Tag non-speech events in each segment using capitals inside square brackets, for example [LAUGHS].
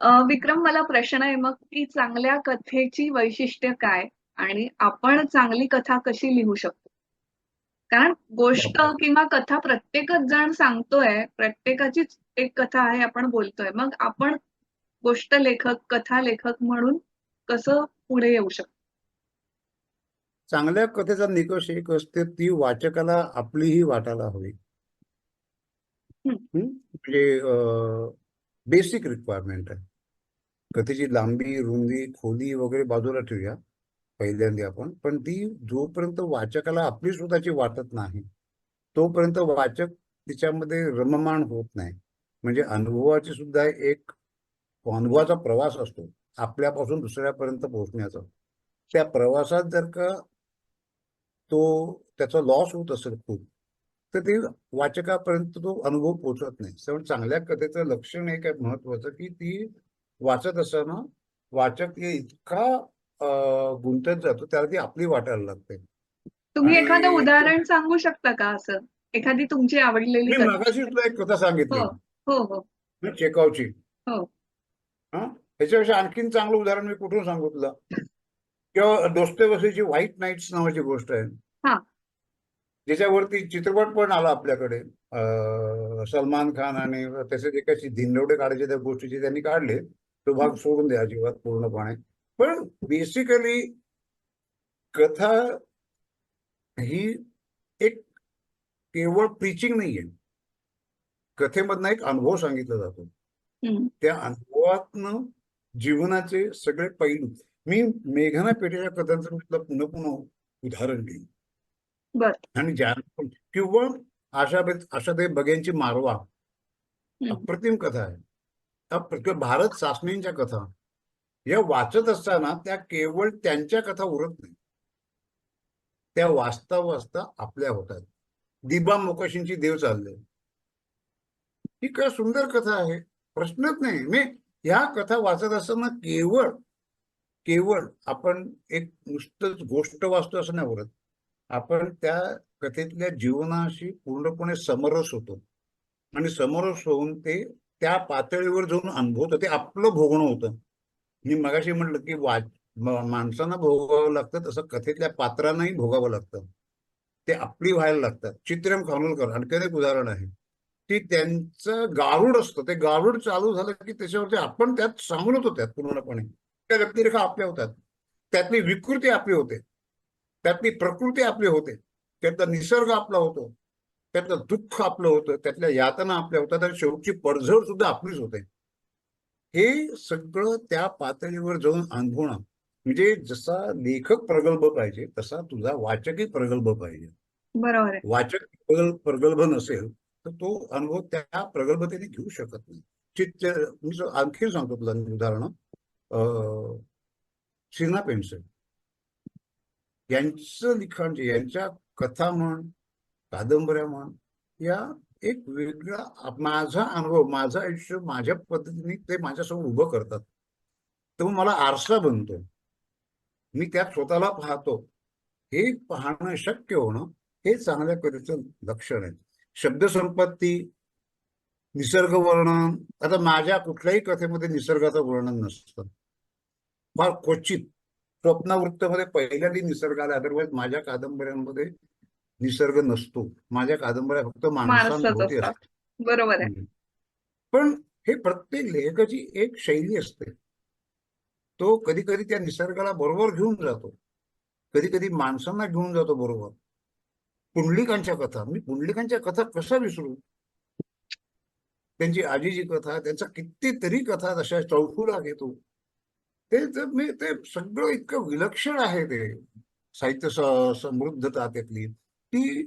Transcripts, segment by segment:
विक्रम मला प्रश्न आहे मग की चांगल्या कथेची वैशिष्ट्य काय? आणि आपण चांगली कथा कशी लिहू शकतो? कारण गोष्ट. किंवा कथा प्रत्येकच जण सांगतोय, प्रत्येकाचीच एक कथा आहे आपण बोलतोय. मग आपण गोष्ट लेखक, कथा लेखक म्हणून कसं पुढे येऊ शकतो? चांगल्या कथेचा निकष एक असते ती वाचकाला आपलीही वाटायला हवी. म्हणजे बेसिक रिक्वायरमेंट आहे. कथेची लांबी, रुंदी, खोली वगैरे बाजूला ठेवूया पहिल्यांदा आपण. पण ती जोपर्यंत वाचकाला आपली स्वतःची वाटत नाही, तोपर्यंत वाचक तिच्यामध्ये रममाण होत नाही. म्हणजे अनुभवाची सुद्धा एक अनुभवाचा प्रवास असतो. आपल्यापासून दुसऱ्यापर्यंत पोहोचण्याचा. त्या प्रवासात जर का तो त्याचा लॉस होत असेल खूप, तर ते वाचकापर्यंत तो अनुभव पोहोचत नाही. त्यामुळे चांगल्या कथेचं लक्षण एक आहे महत्वाचं, की ती वाचत असताना वाचक हे इतका गुंतत जातो, त्याला ती आपली वाटायला लागते. तुम्ही एखादं उदाहरण सांगू शकता का असं? एखादी तुमची आवडलेली? मगाशी तुला एक कथा सांगितली. हो, हो, हो. चेकॉवची. हो. ह्याच्यापेक्षा आणखीन चांगलं उदाहरण मी कुठून सांगू तुला? [LAUGHS] किंवा दोस्तोयेव्स्कीची व्हाईट नाईट्स नावाची गोष्ट आहे. ज्याच्यावरती चित्रपट पण आला आपल्याकडे. सलमान खान आणि तसेच एकाची धिंडवडे काढायचे त्या गोष्टीचे त्यांनी काढले. तो भाग सोडून द्या अजिबात पूर्णपणे. पण बेसिकली कथा ही एक केवळ प्रीचिंग नाहीये. कथेमधनं एक अनुभव सांगितला जातो. त्या अनुभवातनं जीवनाचे सगळे पैलू मी मेघना पेठेच्या कथांचं मी तुला पुन्हा-पुन्हा उदाहरण देईन. बरं. आणि ज्या किंवा आशाबे आशाताई बग्यांची मारवा. अप्रतिम कथा आहे. अप्र भारत सासणेंच्या कथा. या वाचत असताना त्या केवळ त्यांच्या कथा उरत नाही. त्या वाचता-वाचता आपल्या होतात. दिबा मोकाशींची देव चालले. ही काय सुंदर कथा आहे. प्रश्नच नाही. मी ह्या कथा वाचत असताना केवळ, केवळ आपण एक नुसतंच गोष्ट वाचतो असं नाही उरत. आपण त्या कथेतल्या जीवनाशी पूर्णपणे समरस होतो. आणि समरस होऊन ते त्या पातळीवर जाऊन अनुभवतो. ते आपलं भोगणं होतं. मी मगाशी म्हटलं, की वाच माणसांना भोगावं लागतं तसं कथेतल्या पात्रांनाही भोगावं लागतं. ते आपली व्हायला लागतात. चित्रम खानोलकर आणखीन एक उदाहरण आहे, की त्यांचं गारुड असतं. ते गारुड चालू झालं, की त्याच्यावरती आपण त्यात सांगून होतो त्यात पूर्णपणे. त्या व्यक्तिरेखा आपल्या होतात. त्यातली विकृती आपली होते. त्यातली प्रकृती आपली होते. त्यातला निसर्ग आपला होतो. त्यातलं दुःख आपलं होतं. त्यातल्या यातना आपल्या होतात आणि शेवटची पडझड सुद्धा आपलीच होते. हे सगळं त्या पातळीवर जाऊन अनुभवणं म्हणजे जसा लेखक प्रगल्भ पाहिजे, तसा तुझा वाचकही प्रगल्भ पाहिजे. बरोबर. वाचक प्रगल प्रगल्भ नसेल, तर तो अनुभव त्या प्रगल्भतेने घेऊ शकत नाही. चित्त मी आणखीन सांगतो तुला उदाहरणं. अ, शीना पेंडसे. यांचं लिखाण जे यांच्या कथा म्हण, कादंबऱ्या म्हण, या एक वेगळा माझा अनुभव, माझं आयुष्य माझ्या पद्धतीने ते माझ्यासमोर उभं करतात. तर मला आरसा बनतो. मी त्यात स्वतःला पाहतो. हे पाहणं शक्य होणं हे चांगल्या कथेचं लक्षण आहे. शब्दसंपत्ती, निसर्ग वर्णन आता माझ्या कुठल्याही कथेमध्ये निसर्गाचं वर्णन नसतं. फार क्वचित स्वप्नवृत्तमध्ये पहिल्यांदा निसर्ग आला. अदरवाईज माझ्या कादंबऱ्यांमध्ये निसर्ग नसतो. माझ्या कादंबऱ्या फक्त माणसांभोवती असतात. बरोबर आहे. पण हे प्रत्येक लेखकाची एक शैली असते. तो कधी-कधी त्या निसर्गाला बरोबर घेऊन जातो. कधी-कधी माणसांना घेऊन जातो बरोबर. पुंडलिकांच्या कथा, मी पुंडलिकांच्या कथा कशा विसरू? त्यांची आजीची कथा, त्यांच्या कितीतरी कथा तशा चौफुला घेतो. ते तर मी ते सगळं इतकं विलक्षण आहे ते. साहित्य समृद्धता त्यातली. ती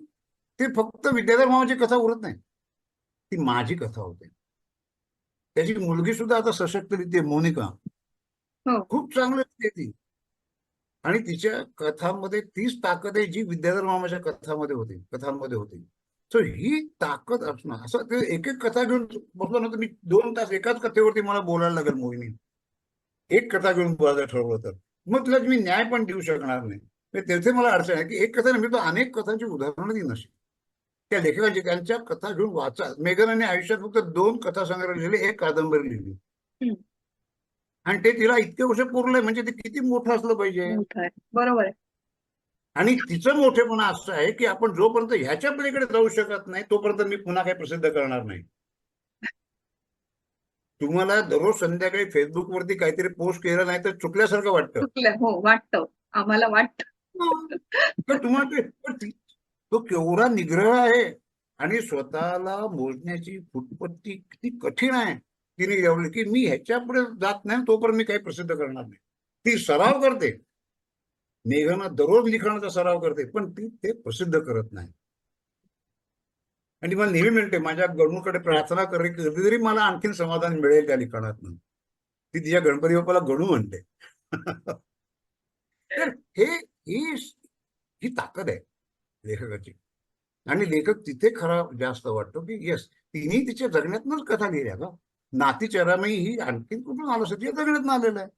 ते फक्त विद्याधर मामाची कथा उरत नाही. ती माझी कथा होते. त्याची मुलगी सुद्धा आता सशक्तरित्या मोनिका. हो. खूप चांगलं लिहिते ती. आणि तिच्या कथांमध्ये तीच ताकद आहे जी विद्याधर मामाच्या कथामध्ये होती, कथांमध्ये होती. सो ही ताकद असणं असं ते एक-एक कथा घेऊन बसलो ना, तर मी 2 तास एकाच कथेवरती मला बोलायला लागेल मोहिनी. एक कथा घेऊन बोलायचं ठरवलं तर. मग तुला मी न्याय पण देऊ शकणार नाही. तेथे मला अडचण आहे, की एक कथा नाही, मी तर अनेक कथांची उदाहरणं देईन अशी. त्या लेखकांची त्यांच्या कथा घेऊन वाचा. मेघनाने आयुष्यात फक्त 2 कथासंग्रह लिहिले, 1 कादंबरी लिहिली. हं. आणि ते तिला इतके वर्ष पुरलंय म्हणजे ते किती मोठं असलं पाहिजे बरोबर आणि तिचं मोठेपणा असं आहे की आपण जोपर्यंत ह्याच्या पलीकडे जाऊ शकत नाही तोपर्यंत मी पुन्हा काही प्रसिद्ध करणार नाही तुम्हाला दररोज संध्याकाळी फेसबुकवरती काहीतरी पोस्ट केलं नाही तर चुकल्यासारखं वाटतं. चुकलं हो वाटतं. आम्हाला वाटतं. तुम्हाला ते केवढा निग्रह आहे. आणि स्वतःला मोजण्याची फुटपत्ती किती कठीण आहे. तिने एवढी की मी ह्याच्या पुढे जात नाही तोपर्यंत मी काही प्रसिद्ध करणार नाही. ती सराव करते. मेघना दररोज लिखाणाचा सराव करते. पण ती ते प्रसिद्ध करत नाही. आणि मला नेहमी म्हणते माझ्या गणूकडे प्रार्थना करे कधीतरी मला आणखीन समाधान मिळेल त्या लिखाणातून. ती तिच्या गणपती बाप्पाला गणू म्हणते. [LAUGHS] तर हे ही ही ताकद आहे लेखकाची. आणि लेखक तिथे खरा जास्त वाटतो की येस तिने तिच्या जगण्यातनच कथा लिहिल्या का नाती चरामयी ही आणखीन कुठून आलं असं? तिच्या जगण्यातनं आलेलं आहे.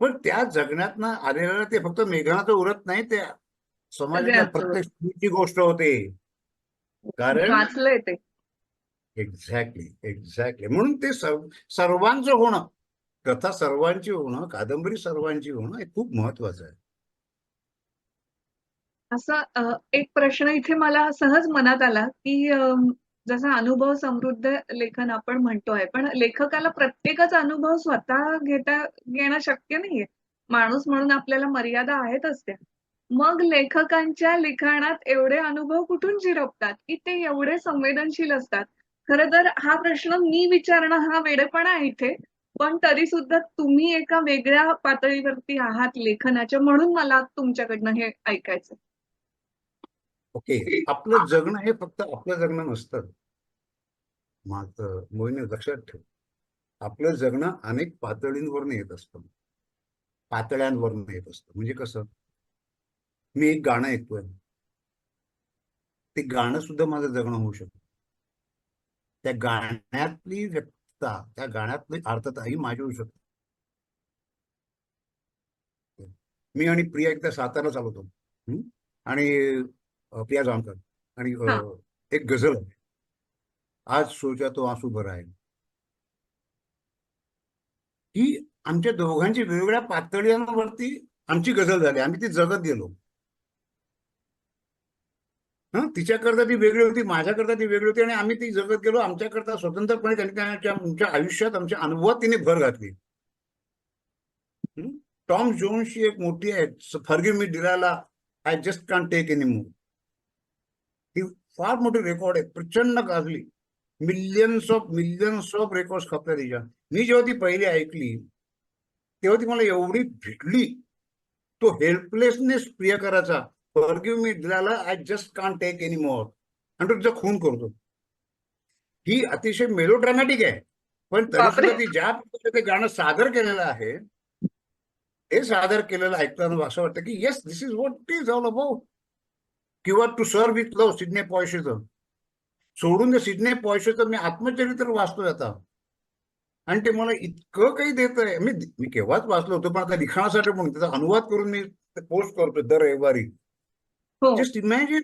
पण त्या जगण्यातनं आलेलं ते फक्त मेघनाचं उरत नाही ते समाजाच्या. प्रत्येक स्त्रीची गोष्ट होते. कारण वाचलंय ते. एक्झॅक्टली एक्झॅक्टली म्हणून ते सर्व सर्वांचं होणं कथा सर्वांची होणं कादंबरी सर्वांची होणं हे खूप महत्वाचं आहे. असा एक प्रश्न इथे मला सहज मनात आला की जसा अनुभव समृद्ध लेखन आपण म्हणतोय पण लेखकाला प्रत्येकाचा अनुभव स्वतः घेता घेणं शक्य नाहीये. माणूस म्हणून आपल्याला मर्यादा आहेतच त्या. मग लेखकांच्या लिखाणात एवढे अनुभव कुठून झिरपतात? की ते एवढे संवेदनशील असतात? खर तर हा प्रश्न मी विचारणं हा वेडेपणा आहे इथे. पण तरी सुद्धा तुम्ही एका वेगळ्या पातळीवरती आहात लेखनाच्या म्हणून मला तुमच्याकडनं हे ऐकायचं ओके. आपलं जगणं हे फक्त आपलं जगणं नसतं. माझं मोहिनी लक्षात ठेव. आपलं जगणं अनेक पातळींवरून येत असतं. पातळ्यांवरनं येत असतं. म्हणजे कसं? मी एक गाणं ऐकतोय. ते गाणं सुद्धा माझं जगणं होऊ शकतं. त्या गाण्यातली व्यक्तता त्या गाण्यातली अर्थता ही माझी होऊ शकते. मी आणि प्रिया एकदा सातारा चालवतो? आणि प्रिया जामकर आणि. एक गझल आहे. आज सोचा तो आंसू भरा आहे. ही आमच्या दोघांची वेगवेगळ्या पातळ्यांवरती आमची गझल झाली. आम्ही ती जगत गेलो. हा? तिच्याकरता ती वेगळी होती माझ्याकरता ती वेगळी होती आणि आम्ही ती जगत गेलो. आमच्याकरता स्वतंत्रपणे त्यांनी त्यांच्या आमच्या आयुष्यात आमच्या अनुभवात तिने भर घातली. टॉम टॉम जोन्सची एक मोठी आहे फर्गी मी डिराला I just can't take any move ही फार मोठी रेकॉर्ड आहे प्रचंड गाजली. Millions of millions of record खपल्या तिच्या. मी जेव्हा ती पहिली ऐकली तेव्हा ती मला एवढी भेटली. तो हेल्पलेसनेस प्रियकराचा forgive me दिलाला I just can't take any more आणि तो तिचा खून करतो. ही अतिशय मेलोड्रामॅटिक आहे. पण तरी. सुद्धा ती ज्या प्रकारे ते गाणं सादर केलेलं आहे हे सादर केलेलं ऐकताना असं वाटतं की yes this is what is all about किंवा to sir with love Sidney पॉयशेचं सोडून दे सिडने पॉयशेचं मी आत्मचरित्र वाचतोय आता. आणि ते मला इतकं काही देत आहे मी मी केव्हाच वाचलो होतो पण आता लिखाणासाठी म्हणून त्याचा अनुवाद करून मी पोस्ट करतो दर रविवारी. हो. जस्ट इमॅजिन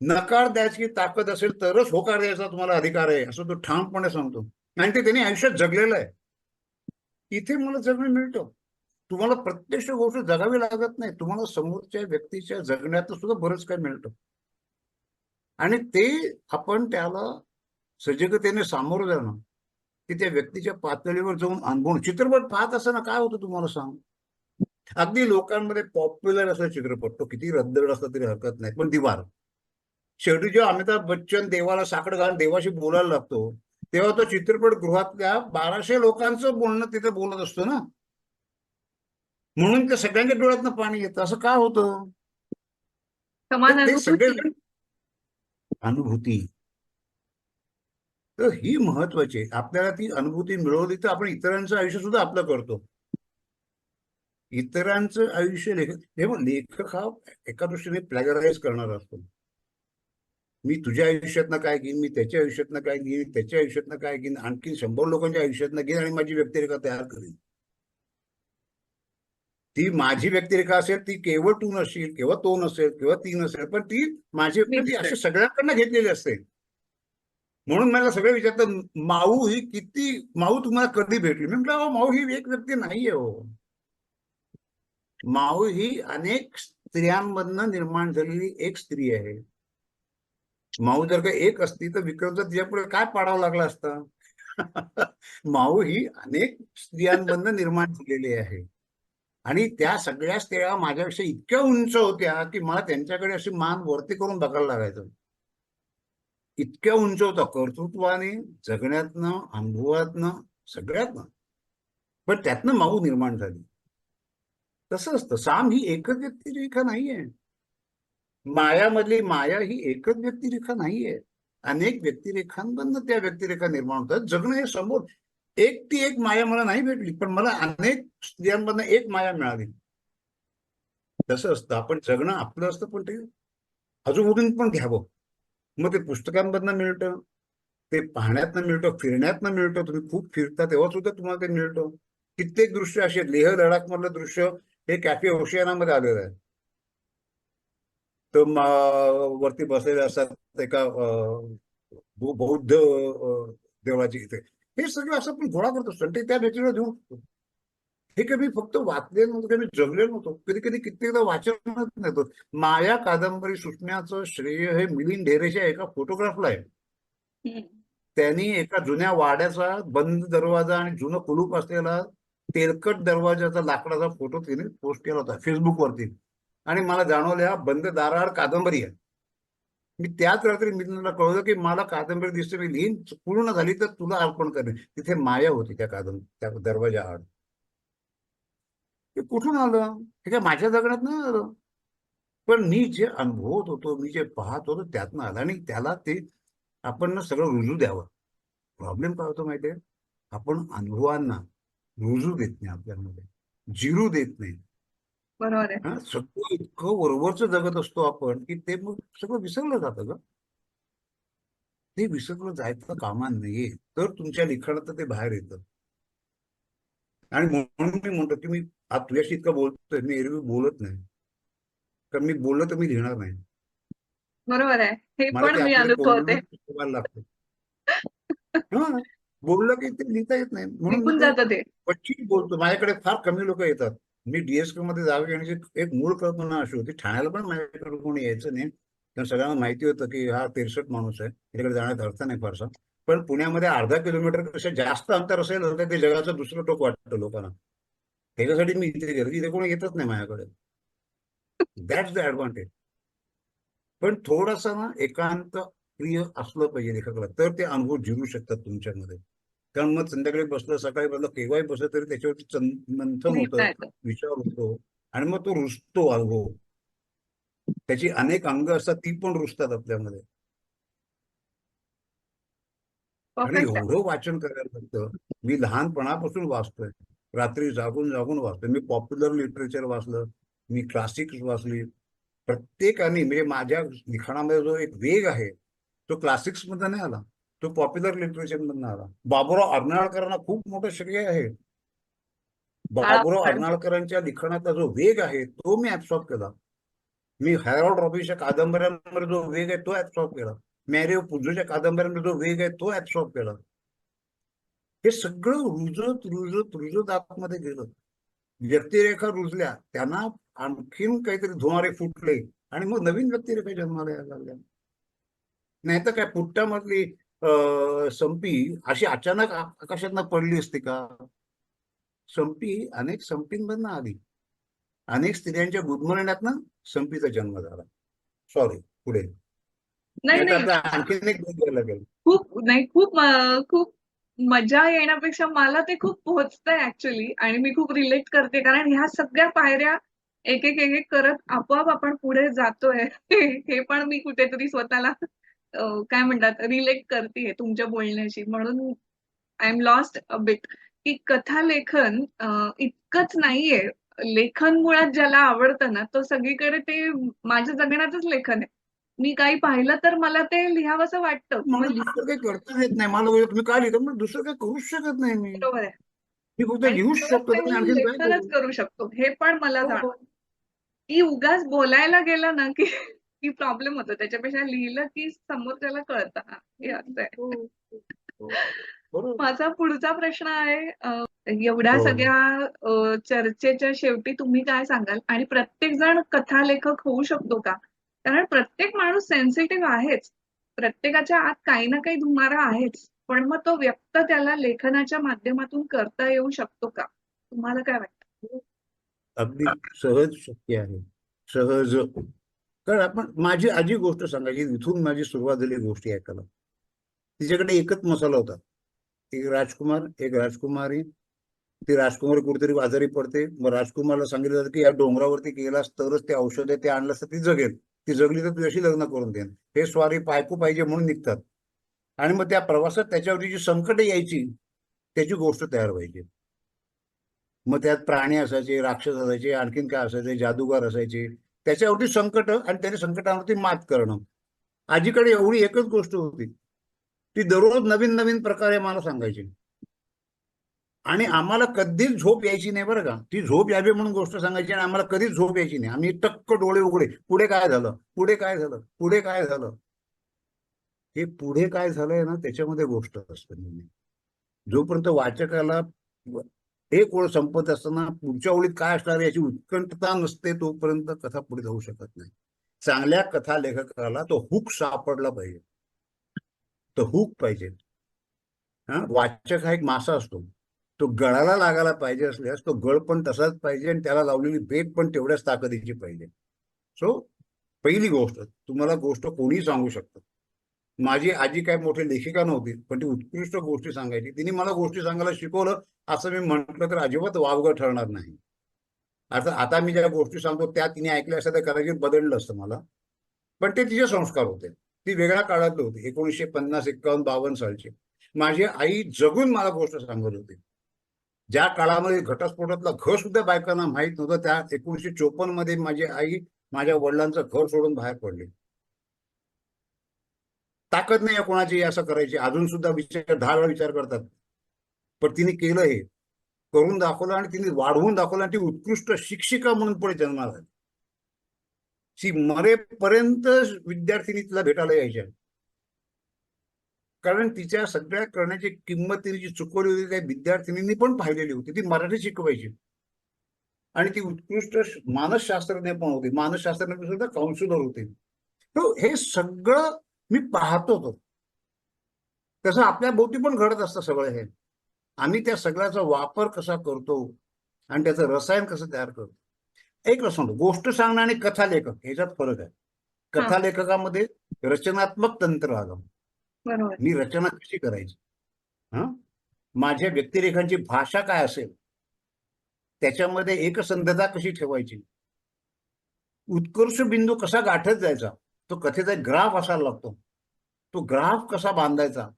नकार द्यायची ताकद असेल तरच होकार द्यायचा तुम्हाला अधिकार आहे असं तो ठामपणे सांगतो. आणि ते त्यांनी आयुष्यात जगलेलं आहे. इथे मला जगणं मिळतं. तुम्हाला प्रत्यक्ष गोष्ट जगावी लागत नाही. तुम्हाला समोरच्या व्यक्तीच्या जगण्यात सुद्धा बरंच काही मिळतं. आणि ते आपण त्याला सजगतेने सामोरं जाणं की त्या व्यक्तीच्या पातळीवर जाऊन अनुभवणं चित्रपट पाहत असताना काय होतं तुम्हाला सांग? अगदी लोकांमध्ये पॉप्युलर असा चित्रपट तो किती रद्दड असला तरी हरकत नाही. पण दिवार शेवटी जेव्हा अमिताभ बच्चन देवाला साकडं घालून देवाशी बोलायला लागतो तेव्हा तो चित्रपट गृहातल्या बाराशे लोकांचं बोलणं तिथे बोलत असतो ना? म्हणून त्या सगळ्यांच्या डोळ्यातनं पाणी येतं. असं का होतं? ते अनुभूती सगळे अनुभूती. तर ही महत्वाची आपल्याला ती अनुभूती मिळवली तर आपण इतरांचं आयुष्य सुद्धा आपलं करतो. इतरांचं आयुष्य लेखक हे बघ, लेखक हा एका दृष्टीने प्लॅगराईज करणारा असतो. मी तुझ्या आयुष्यातनं काय घेईन मी त्याच्या आयुष्यातनं काय घेईन त्याच्या आयुष्यातनं काय घेईन आणखी शंभर लोकांच्या आयुष्यातनं घेईन आणि माझी व्यक्तिरेखा तयार करीन. ती माझी व्यक्तिरेखा असेल ती केवळ तू नसेल किंवा तो नसेल किंवा ती नसेल पण ती माझी. अशा सगळ्यांकडनं घेतलेली असते. म्हणून मला सगळे विचारतात माऊ ही किती माऊ तुम्हाला कधी भेटली? मी म्हटलं "अहो, माऊ ही एक व्यक्ती नाहीये हो. माऊ ही अनेक स्त्रियांमधनं निर्माण झालेली एक स्त्री आहे. माऊ जर का एक असती तर विक्रमचा तिच्यापुढे काय पाडावं लागला असता? [LAUGHS] माऊ ही अनेक स्त्रियांमधनं निर्माण झालेली आहे. आणि त्या सगळ्या स्त्रिया माझ्यापेक्षा इतक्या उंच होत्या की मला त्यांच्याकडे अशी मान वरती करून बघायला लागायचं. इतक्या उंच होता कर्तृत्वाने जगण्यातनं अनुभवातनं सगळ्यातनं. पण त्यातनं माऊ निर्माण झाली. तसं असतं साम ही एकच व्यक्तिरेखा नाहीये. मायामधली माया ही एकच व्यक्तिरेखा नाहीये. अनेक व्यक्तिरेखांमधनं त्या व्यक्तिरेखा निर्माण होतात. जगणं हे समोर एक ती एक माया मला नाही भेटली पण मला अनेक स्त्रियांमधनं एक माया मिळाली. तसं असतं. आपण जगणं आपलं असतं पण ते अजून पण घ्यावं. मग ते पुस्तकांमधनं मिळतं ते पाहण्यातनं मिळतं फिरण्यातनं मिळतं. तुम्ही खूप फिरता तेव्हा सुद्धा तुम्हाला ते मिळतं. कित्येक दृश्य असे लेह लडाख मधलं दृश्य हे कॅफे ओशियानामध्ये आलेलं आहे. तर वरती बसलेले असतात एका बौद्ध देवळाची इथे. हे सगळं असं आपण गोळा करत. ते त्या व्यक्तीला टाकतो. हे कधी फक्त वाचले नव्हतं कधी जगले नव्हतो. कधी कधी कित्येकदा वाचनच नव्हतं माया कादंबरी सुचण्याचं श्रेय हे मिलिंद ढेरेच्या एका फोटोग्राफला आहे. त्यांनी एका जुन्या वाड्याचा बंद दरवाजा आणि जुनं कुलूप असलेला तेलकट दरवाजाचा लाकडाचा फोटो तिने पोस्ट केला होता फेसबुकवरती आणि मला जाणवलं हा बंद दाराआड कादंबरी आहे. मी त्याच रात्री मित्रांना कळवलं की मला कादंबरी दिसते. मी लिहिन पूर्ण झाली तर तुला अर्पण करेन. तिथे माया होती त्या कादंबरी त्या दरवाजा आड ते कुठून आलं? हे काय माझ्या जगण्यात नाही आलं? पण मी जे अनुभवत होतो मी जे पाहत होतो त्यातनं आलं. आणि त्याला ते आपण सगळं रुजू द्यावं. प्रॉब्लेम काय होतो माहितीये? आपण अनुभवांना रुजू देत नाही आपल्यामध्ये. जिरू देत नाही. बरोबर आहे. सगळं इतकं वरवरच जगत असतो आपण की ते मग सगळं विसरलं जातं ग. ते विसरलं जायचं कामा नाहीये तर तुमच्या लिखाणात ते बाहेर येतं. आणि म्हणून मी म्हणतो की मी आज तुझ्याशी इतकं बोलतोय मी एरवी बोलत नाही. कारण मी बोललं तर मी लिहिणार नाही. बरोबर आहे. हे पण मी लागतं. बोललं की ते लिहिता येत नाही. म्हणून निघून मी ते जातं ते. क्वचित बोलतो. माझ्याकडे फार कमी लोक येतात. मी डीएसके मध्ये जावे येण्याची एक मूळ कल्पना अशी होती. ठाण्याला पण माझ्याकडे कोणी यायचं नाही. कारण सगळ्यांना माहिती होतं की हा तेरसट माणूस आहे. त्याच्याकडे जाण्यात अर्थ नाही फारसा. पण पुण्यामध्ये अर्धा किलोमीटरपेक्षा जास्त अंतर असेल तर ते जगाचं दुसरं टोक वाटतं लोकांना. त्याच्यासाठी मी इथे गेलो. इथे कोणी येतच नाही माझ्याकडे. दॅट्स द ऍडव्हान्टेज पण थोडासा ना एकांत प्रिय असलं पाहिजे लेखकाला. तर ते अनुभव जिरू शकतात तुमच्यामध्ये. कारण मग संध्याकाळी बसलं सकाळी बसलं केव्हाही बसलं तरी त्याच्यावरती मंथन होतं विचार होतो. आणि मग तो रुजतो अनुभव त्याची अनेक अंग असतात ती पण रुजतात आपल्यामध्ये. आणि एवढं वाचन करायला लागतं. मी लहानपणापासून वाचतोय. रात्री जागून जागून वाचतोय. मी पॉप्युलर लिटरेचर वाचलं. मी क्लासिक्स वाचली. प्रत्येकाने म्हणजे माझ्या लिखाणामध्ये जो एक वेग आहे तो क्लासिक्समध्ये नाही आला. तो पॉप्युलर लिटरेचर मधून आला. बाबुराव अर्नाळकरांना खूप मोठं श्रेय आहे. बाबुराव अर्नाळकरांच्या लिखाणाचा जो वेग आहे तो मी ऍब्सॉर्ब केला. मी हॅरॉल्ड रॉबिनच्या कादंबऱ्यांमध्ये जो वेग आहे तो ऍब्सॉर्ब केला. मॅरिओ पुझोच्या कादंबऱ्यांमध्ये जो वेग आहे तो ऍब्सॉर्ब केला. हे सगळं रुजत रुजत रुजत आतमध्ये गेलं. व्यक्तिरेखा रुजल्या. त्यांना आणखीन काहीतरी धुमारे फुटले. आणि मग नवीन व्यक्तिरेखा जन्माला यायला लागल्या. नाही तर काय पुट्ट्यामधली संपी अशी अचानक आ- आकाशातनं पडली असते का? संपी अनेक संपींमधनं आली. अनेक स्त्रियांच्या गुदमरण्यातनं संपीचा जन्म झाला. सॉरी पुढे. आणखीन एक लागेल. खूप नाही खूप खूप मजा येण्यापेक्षा मला ते खूप पोहोचतंय ऍक्च्युली आणि मी खूप रिलेट करते कारण ह्या सगळ्या पायऱ्या एक एक एक करत आपोआप आपण पुढे जातोय. [LAUGHS] हे पण मी कुठेतरी स्वतःला काय म्हणतात रिलेट करते तुमच्या बोलण्याशी. म्हणून I am lost a bit की कथा लेखन इतकंच नाहीये. लेखन मुळात ज्याला आवडतं ना तो सगळीकडे ते माझ्या जगण्यातच लेखन आहे. मी काही पाहिलं तर मला ते लिहावंसं वाटतं. दुसरं काही करताच येत नाही. मला तुम्ही काय लिहिता? दुसरं काही करूच शकत नाही मी. बरोबर आहे. मी फक्त तेव्हा शकतो. मी करू? करू शकतो. हे पण मला हो, जाणवतं. हो. की उगाच बोलायला गेलं ना की की प्रॉब्लेम होतो. त्याच्यापेक्षा लिहिलं की समोरच्याला कळतं. हा हे असं आहे. हो, हो. माझा पुढचा प्रश्न आहे एवढ्या. सगळ्या चर्चेच्या शेवटी तुम्ही काय सांगाल? आणि प्रत्येक जण कथालेखक होऊ शकतो का? कारण प्रत्येक माणूस सेन्सिटिव्ह आहेच. प्रत्येकाच्या आत काही ना काही धुमारा आहेच. पण मग तो व्यक्त त्याला लेखनाच्या माध्यमातून करता येऊ शकतो का? तुम्हाला काय वाटतं? अगदी सहज शक्य आहे. सहज कारण आपण माझी आजी गोष्ट सांगायची इथून माझी सुरुवात झाली गोष्टी ऐकायला. तिच्याकडे एकच मसाला होता. एक राजकुमार एक राजकुमारी. ती राजकुमारी कुठेतरी आजारी पडते. मग राजकुमारला सांगितलं जातं की या डोंगरावरती गेलास तरच ते औषध आहे ते आणलं तर ती जगेल. ती जगली तर तुझ्याशी लग्न करून देईन. हे स्वारी पायकू पाहिजे म्हणून निघतात. आणि मग त्या प्रवासात त्याच्यावरती जी संकट यायची त्याची गोष्ट तयार व्हायची. मग त्यात प्राणी असायचे राक्षस असायचे आणखीन काय असायचे जादूगार असायचे. त्याच्यावरती संकट आणि त्याने संकटावरती मात करणं. आजीकडे एवढी एकच गोष्ट होती. ती दररोज नवीन नवीन प्रकारे मला सांगायची. आणि आम्हाला कधीच झोप यायची नाही बरं का. ती झोप यावी म्हणून गोष्ट सांगायची आणि आम्हाला कधीच झोप यायची नाही. आम्ही टक्क डोळे उघडे. पुढे काय झालं? पुढे काय झालं? पुढे काय झालं? हे पुढे काय झालंय ना त्याच्यामध्ये गोष्ट असते जोपर्यंत वाचकाला एक ओळ संपत असताना पुढच्या ओळीत काय असणार याची उत्कंठता नसते तोपर्यंत कथा पुढे जाऊ शकत नाही. चांगल्या कथा लेखकाला तो हुक सापडला पाहिजे. तो हुक पाहिजे. हा वाचक हा एक मासा असतो. तो गळाला लागायला पाहिजे असल्यास तो गळ पण तसाच पाहिजे आणि त्याला लावलेली बेट पण तेवढ्याच ताकदीची पाहिजे. सो पहिली गोष्ट तुम्हाला गोष्ट कोणी सांगू शकतं. माझी आजी काय मोठी लेखिका नव्हती पण ती उत्कृष्ट गोष्टी सांगायची. तिने मला गोष्टी सांगायला शिकवलं असं मी म्हटलं तर अजिबात वावगं ठरणार नाही. आता आता मी ज्या गोष्टी सांगतो त्या तिने ऐकल्या असत्या तर कदाचित बदललं असतं मला. पण ते तिचे संस्कार होते. ती वेगळ्या काळातली होती एकोणीसशे पन्नास एक्कावन्न बावन्न सालची. माझी आई जगून मला गोष्ट सांगत होती. ज्या काळामध्ये घटस्फोटातला घर सुद्धा बायकांना माहीत नव्हतं त्या एकोणीसशे चोपन्नमध्ये माझी आई माझ्या वडिलांचं घर सोडून बाहेर पडली. ताकद नाही आहे कोणाची असं करायची. अजून सुद्धा विचार दहा वेळा विचार करतात. पण तिने केलं हे करून दाखवलं आणि तिने वाढवून दाखवलं आणि ती उत्कृष्ट शिक्षिका म्हणून पुढे जन्माला झाली ती मरेपर्यंत विद्यार्थिनी तिला भेटायला यायच्या. कारण तिच्या सगळ्या करण्याची किंमत तिने जी चुकवली होती त्या विद्यार्थिनींनी पण पाहिलेली होती. ती मराठी शिकवायची. आणि ती उत्कृष्ट मानसशास्त्रज्ञ पण होती. मानसशास्त्रज्ञ सुद्धा काउन्सिलर होते. हे सगळं मी पाहतो तो. तसं आपल्या भोवती पण घडत असतं सगळं हे. आम्ही त्या सगळ्याचा वापर कसा करतो आणि त्याचं रसायन कसं तयार करतो. एक सांगतो गोष्ट सांगणं आणि कथा लेखक ह्याच्यात फरक आहे. कथा लेखकामध्ये रचनात्मक तंत्र आलं. मी रचना कशी करायची? हा? माझ्या व्यक्तिरेखांची भाषा काय असेल? त्याच्यामध्ये एकसंधता कशी ठेवायची? उत्कर्ष बिंदू कसा गाठत जायचा? तो कथेचा एक ग्राफ असायला लागतो. तो ग्राफ कसा बांधायचा?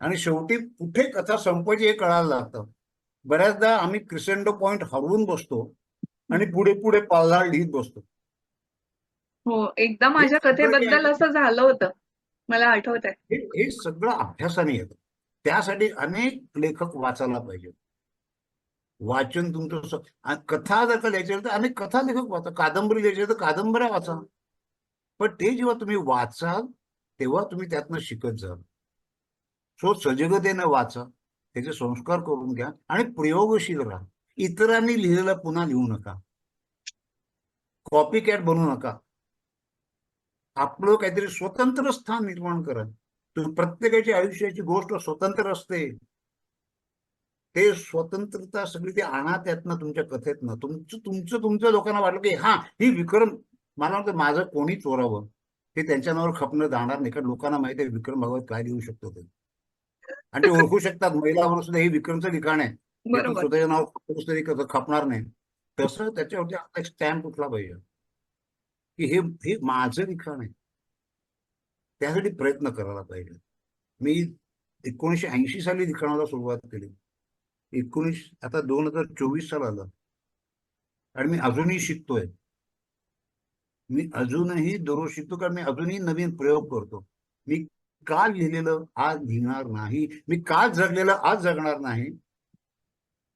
आणि शेवटी कुठे कथा संपायची हे कळायला लागतं. बऱ्याचदा आम्ही क्रिसेंडो पॉइंट हरवून बसतो आणि पुढे पुढे पालधार लिहित बसतो. हो एकदा माझ्या कथेबद्दल असं झालं होतं. मला आठवत आहे हे सगळं अभ्यासाने येतं. त्यासाठी अनेक लेखक वाचायला पाहिजे वाचन तुमचं कथा जर का लिहायची तर अनेक कथा लेखक वाचा. कादंबरी लिहायची तर कादंबऱ्या वाचा. पण ते जेव्हा तुम्ही वाचाल तेव्हा तुम्ही त्यातनं शिकत जाल सो सजगतेनं वाचा त्याचे संस्कार करून घ्या आणि प्रयोगशील राहा. इतरांनी लिहिलेलं पुन्हा लिहू नका. कॉपी कॅट बनवू नका. आपलं काहीतरी स्वतंत्र स्थान निर्माण करा. तुम्ही प्रत्येकाची आयुष्याची गोष्ट स्वतंत्र असते. ते स्वतंत्रता सगळी ते आणा त्यातनं तुमच्या कथेतनं. तुमचं तुमचं तुमचं लोकांना वाटलं की हा ही विक्रम. मला वाटतं माझं कोणी चोरावं? हे त्यांच्या नावावर खपणं जाणार नाही. कारण लोकांना माहिती आहे विक्रम भागवत काय लिहू शकतो ते. आणि ते ओळखू शकतात. महिलावर सुद्धा हे विक्रमचं लिखाण आहे. स्वतःच्या नाव खपवूस तरी कसं खपणार नाही. तसं त्याच्यावरती आता एक स्टॅम्प उठला पाहिजे? की हे हे माझं लिखाण आहे. त्यासाठी प्रयत्न करायला पाहिजे. मी एकोणीसशे ऐंशी साली लिखाणाला सुरुवात केली. एकोणीस आता दोन हजार चोवीस साल आलं. आणि मी अजूनही शिकतोय. मी अजूनही दररोज शिकतो कारण मी अजूनही नवीन प्रयोग करतो. मी काल लिहिलेलं आज लिहिणार नाही? मी काल जगलेलं आज जगणार नाही?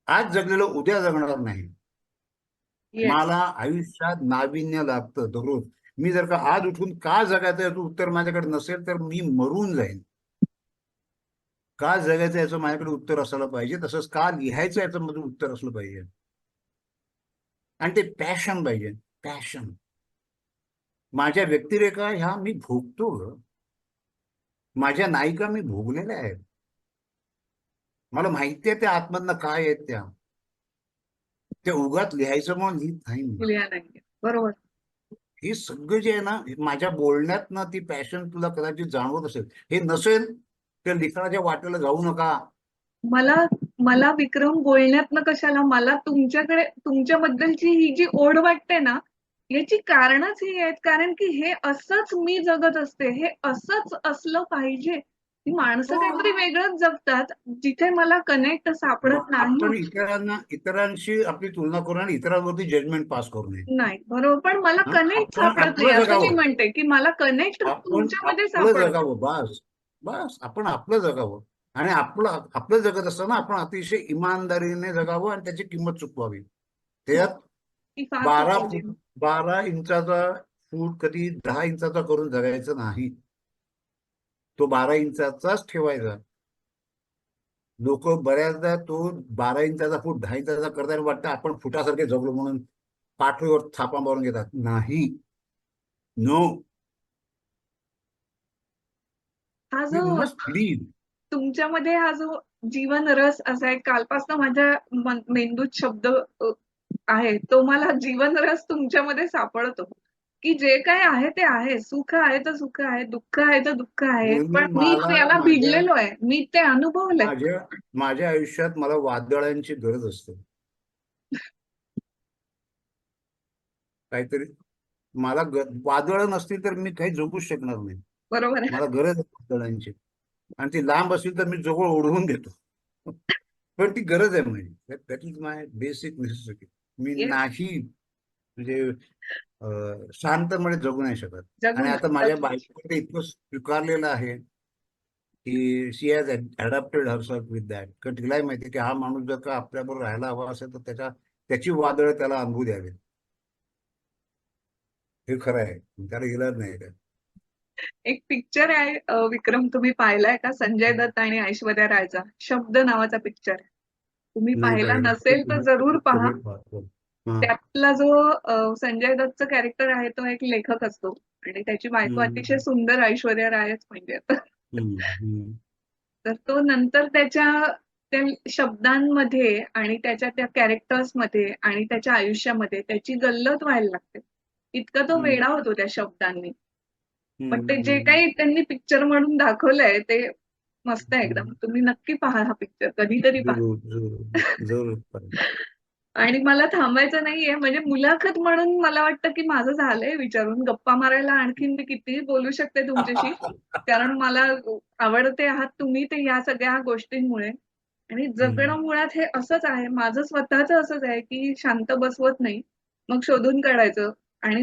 आज जगलेलं उद्या जगणार नाही? Yes. मला आयुष्यात नाविन्य लागतं दररोज. मी जर का आज उठून का जगायचं याचं उत्तर माझ्याकडे नसेल तर मी मरून जाईन. का जगायचं याचं माझ्याकडे उत्तर असायला पाहिजे? तसंच का लिहायचं याचं माझं उत्तर असलं पाहिजे? आणि ते पॅशन पाहिजे. पॅशन. माझ्या व्यक्तिरेखा ह्या मी भोगतो ग. माझ्या नायिका मी भोगलेल्या आहेत. मला माहिती आहे त्या आतमधनं काय आहेत त्या. ते उगाच लिहायचं म्हणून लिहित नाही बरोबर. हे सगळं जे आहे ना माझ्या बोलण्यात ती पॅशन तुला कदाचित जाणवत असेल. हे नसेल तर लिखाणाच्या वाटेला जाऊ नका. मला मला विक्रम बोलण्यातनं कशाला मला तुमच्याकडे तुमच्याबद्दलची ही जी ओढ वाटते ना याची कारणच ही आहेत. कारण की हे असंच मी जगत असते हे असंच असलं पाहिजे. ही माणसं हो. काहीतरी वेगळंच जगतात जिथे मला कनेक्ट सापडत आपण नाही. इतरांना इतरांशी आपली तुलना करू आणि इतरांवरती जजमेंट पास करू नये. नाही बरोबर. पण मला हा, कनेक्ट आपण सापडत नाही. आपलं असं मी जगावं. म्हणते की मला कनेक्ट आपण तुमच्यामध्ये आपलं सापडत जगावं बस. बस आपण आपलं जगावं. आणि आपलं आपलं जगत असताना आपण अतिशय इमानदारीने जगावं आणि त्याची किंमत चुकवावी. त्यात फार बारा बारा इंचाचा फूट कधी दहा इंचाचा करून जगायचं नाही. तो बारा इंचाचाच ठेवायचा. लोक बऱ्याचदा तो बारा इंचाचा फूट दहा इंचाचा करताना वाटतं आपण फुटासारखे जगलो म्हणून पाठीवर थापा मारून घेतात. नाही. नो. हा जो तुमच्यामध्ये हा जो जीवन रस असा आहे कालपासून माझ्या मेंदूत शब्द आहे. तो मला जीवन रस तुमच्यामध्ये सापडतो. की जे काय आहे ते आहे. सुख आहे तर सुख आहे. दुःख आहे तर दुःख आहे. पण मी त्याला भिडलेलो आहे. मी ते अनुभवलंय. माझ्या माझ्या आयुष्यात मला वादळांची गरज असते. काहीतरी मला वादळ नसतील तर मी काही जगूच शकणार नाही. बरोबर आहे. मला गरज आहे वादळांची. आणि ती लांब असेल तर मी जवळ ओढवून घेतो. पण ती गरज आहे माझी. That is my basic necessity me Yes. नाही म्हणजे अं, शांतपणे जगू नाही शकत. जगू आणि आता नका. माझ्या बायकोने ते इतकं स्वीकारलेलं आहे की she has adapted herself with that कारण तिलाही माहिती आहे की हा माणूस जर का आपल्याबरोबर राहायला हवा असेल तर त्याच्या त्याची वादळ त्याला अनुभवू द्यावे हे खरं आहे. त्याला इलाज नाही एक पिक्चर आहे अ, विक्रम तुम्ही पाहिलाय का? संजय दत्त आणि ऐश्वर्या रायचा. शब्द नावाचा पिक्चर तुम्ही पाहिला. नसेल तर जरूर पहा. त्यातला जो संजय दत्तचं कॅरेक्टर आहे तो एक लेखक असतो आणि त्याची बायको. अतिशय सुंदर ऐश्वर्या रायच म्हणजे. [LAUGHS] तर तो नंतर त्याच्या त्या शब्दांमध्ये आणि त्याच्या त्या कॅरेक्टर्समध्ये आणि त्याच्या आयुष्यामध्ये त्याची गल्लत व्हायला लागते इतका तो. वेडा होतो त्या शब्दांनी पण ते जे. काही त्यांनी पिक्चर म्हणून दाखवलंय ते मस्त आहे एकदम. तुम्ही नक्की पहा हा पिक्चर कधीतरी पहा जरूर जरूर. [LAUGHS] आणि मला थांबायचं नाहीये म्हणजे मुलाखत म्हणून मला वाटतं की माझं झालंय विचारून गप्पा मारायला आणखीन मी कितीही बोलू शकते तुमच्याशी [LAUGHS] कारण मला आवडते आहात तुम्ही ते या सगळ्या गोष्टींमुळे आणि जगणं मुळात हे असंच आहे माझं स्वतःच असंच आहे की शांत बसवत नाही मग शोधून काढायचं आणि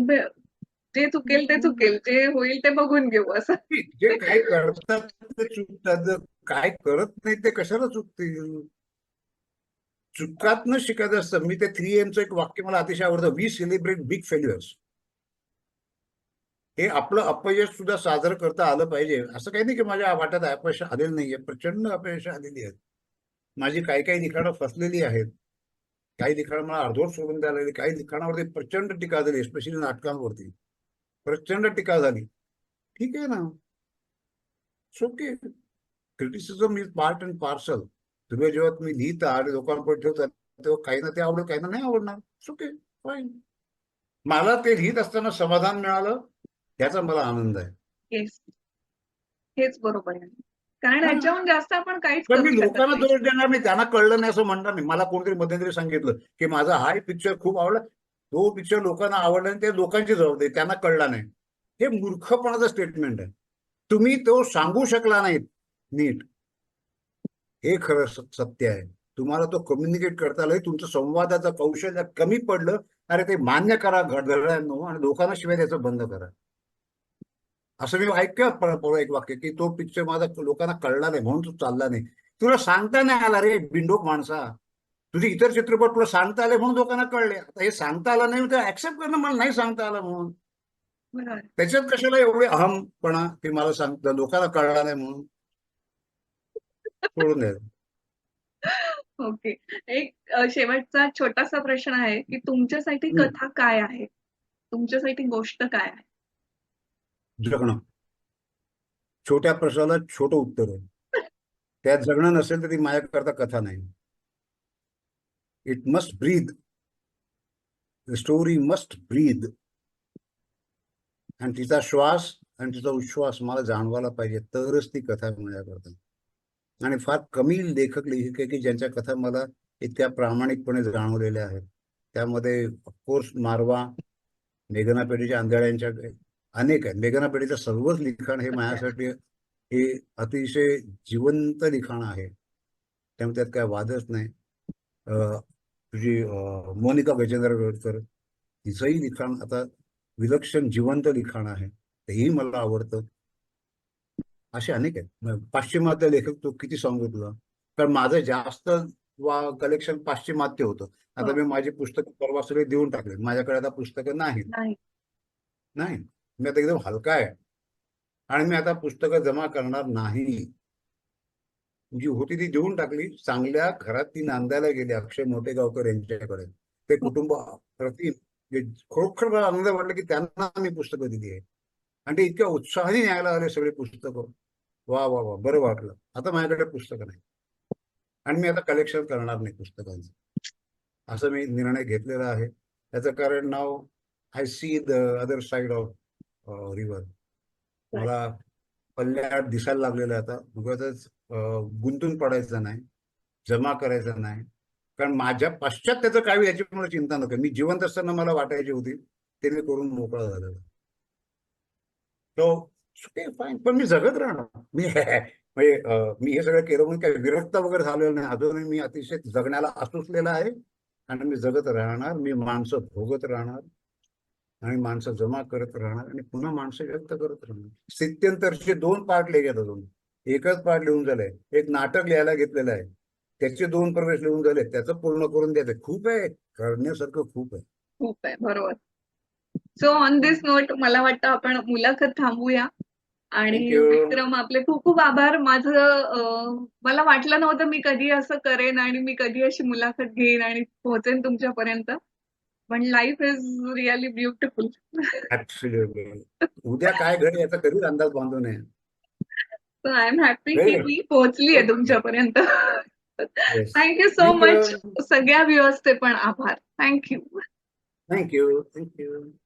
जे चुकेल ते चुकेल जे होईल ते बघून घेऊ असं. जे काय करतात ते चुकतात. जर काय करत नाही ते कशाला चुकतील? चुकातनं शिकायचं असतं. मी ते थ्री एमचं एक वाक्य मला अतिशय आवडतं. वी सेलिब्रेट बिग फेल्युअर्स हे आपलं अपयश सुद्धा साजरं करता आलं पाहिजे. असं काही नाही की माझ्या वाट्यात अपयश आलेलं नाहीये. प्रचंड अपयश आलेली आहेत. माझी काही काही लिखाणं फसलेली आहेत. काही लिखाणं मला अर्धवट सोडून द्यायला काही लिखाणावरती प्रचंड टीका झाली स्पेशली नाटकांवरती. प्रचंड टीका झाली. ठीक आहे ना? Okay criticism is part and parcel तुम्ही जेव्हा तुम्ही लिहिता आणि लोकांपुढे ठेवता तेव्हा काही ना ते आवडेल काही ना नाही आवडणार. ओके फाईन मला ते लिहित असताना समाधान मिळालं याचा मला आनंद आहे. हेच बरोबर आहे. कारण जास्त आपण काहीच मी लोकांना दोष देणार नाही. त्यांना कळलं नाही असं म्हणणार नाही. मला कोणतरी मध्यंतरी सांगितलं की माझा हा पिक्चर खूप आवडला. तो पिक्चर लोकांना आवडला आणि ते लोकांची जबाबदारी त्यांना कळला नाही. हे मूर्खपणाचं स्टेटमेंट आहे. तुम्ही तो सांगू शकला नाहीत. नीट. हे खरं सत्य आहे. तुम्हाला तो कम्युनिकेट करता आलं तुमचं संवादाचं कौशल्य कमी पडलं अरे ते मान्य करा घडधड्यांनो आणि लोकांना शिवाय द्यायचं बंद करा. असं मी ऐकलं एक वाक्य की तो पिक्चर माझा लोकांना कळला नाही म्हणून तो चालला नाही. तुला सांगता नाही आला रे बिंडोक माणसा. तुझे इतर चित्रपट तुला सांगता आले म्हणून लोकांना कळले आता हे सांगता आलं नाही तर ऍक्सेप्ट करणं मला नाही सांगता आलं म्हणून. त्याच्यात कशाला एवढे अहमपणा की मला सांगतं लोकांना कळणार नाही म्हणून सोडून द्यायचं ओके. एक शेवटचा छोटासा प्रश्न आहे, की तुमच्यासाठी. कथा काय आहे? तुमच्यासाठी गोष्ट काय आहे? जगणं छोट्या प्रश्नाला छोटं उत्तर आहे त्यात जगणं नसेल तर ती माझ्याकरता कथा नाही it must breathe The story must breathe आणि तिचा श्वास आणि तिचा उच्छ्वास मला जाणवायला पाहिजे. तरच ती कथा करतात. आणि फार कमी लेखक लेखिका आहे की ज्यांच्या कथा मला इतक्या प्रामाणिकपणे जाणवलेल्या आहेत. त्यामध्ये ऑफकोर्स मारवा मेघना पेढीच्या आंधळ्यांच्या अनेक आहेत. मेघना पेढीचं सर्वच लिखाण हे माझ्यासाठी हे अतिशय जिवंत लिखाण आहे. त्यामुळे त्यात काय वादच नाही. तुझी मोनिका गजेंद्र गडकर तिचंही लिखाण आता विलक्षण जिवंत लिखाण आहे. तेही मला आवडतं. असे अनेक आहेत. पाश्चिमात्य लेखक तो किती सांगू तुला कारण माझं जास्त कलेक्शन पाश्चिमात्य होतं. आता हो. मी माझी पुस्तकं परवा सगळे देऊन टाकले. माझ्याकडे आता पुस्तकं नाहीत. नाही. नाही. मी आता एकदम हलका आहे. आणि मी आता पुस्तकं जमा करणार नाही. जी होती ती देऊन टाकली. चांगल्या घरात ती नांदायला गेली अक्षय मोठेगावकर यांच्याकडे. ते कुटुंब प्रति खरोखर मला आनंद वाटलं की त्यांना मी पुस्तकं दिली आहे आणि ते इतक्या उत्साहाने न्यायला आले सगळे पुस्तकं. वा वा वा बरं वाटलं. आता माझ्याकडे पुस्तकं नाही आणि मी आता कलेक्शन करणार नाही पुस्तकांचं. असं मी निर्णय घेतलेला आहे. त्याचं कारण नाव I see the other side of river मला पल्ल्याआड दिसायला लागलेलं आहे आता. उगाच गुंतून पडायचं नाही जमा करायचं नाही. कारण माझ्या पश्चात त्याचं काय याची मला चिंता नको. मी जिवंत असताना मला वाटायची होती ते मी करून मोकळा झालेला. तो फाईन पण मी जगत राहणार. मी [LAUGHS] म्हणजे मी हे सगळं केलं म्हणून काही विरक्त वगैरे झालेलं नाही. अजूनही मी अतिशय जगण्याला असुसलेला आहे. आणि मी जगत राहणार. मी माणसं भोगत राहणार. आणि माणसं जमा करत राहणार. आणि पुन्हा माणसं व्यक्त करत राहणार. स्थित्यंतरचे दोन पार्ट गेले अजून. एकच पार्ट लिहून झालंय एक नाटक लिहायला घेतलेलं आहे त्याचे दोन प्रवेश लिहून झाले त्याचं पूर्ण करून द्यायचं खूप आहे करण्यासारखं खूप आहे खूप आहे. बरोबर. सो ऑन दिस नोट मला वाटतं आपण मुलाखत थांबूया आणि. विक्रम आपले खूप खूप आभार. माझं मला वाटलं नव्हतं मी कधी असं करेन आणि मी कधी अशी मुलाखत घेईन आणि पोहोचेन तुमच्यापर्यंत. पण लाईफ इज रिअली ब्युटिफुल. उद्या काय घडेल याचा कधीच अंदाज बांधू नये सो आय एम हॅपी की. मी पोहोचली आहे तुमच्यापर्यंत. Yes. Thank you so. Much. सगळ्या व्ह्युअर्सचे पण आभार. Thank you. Thank you. Thank you.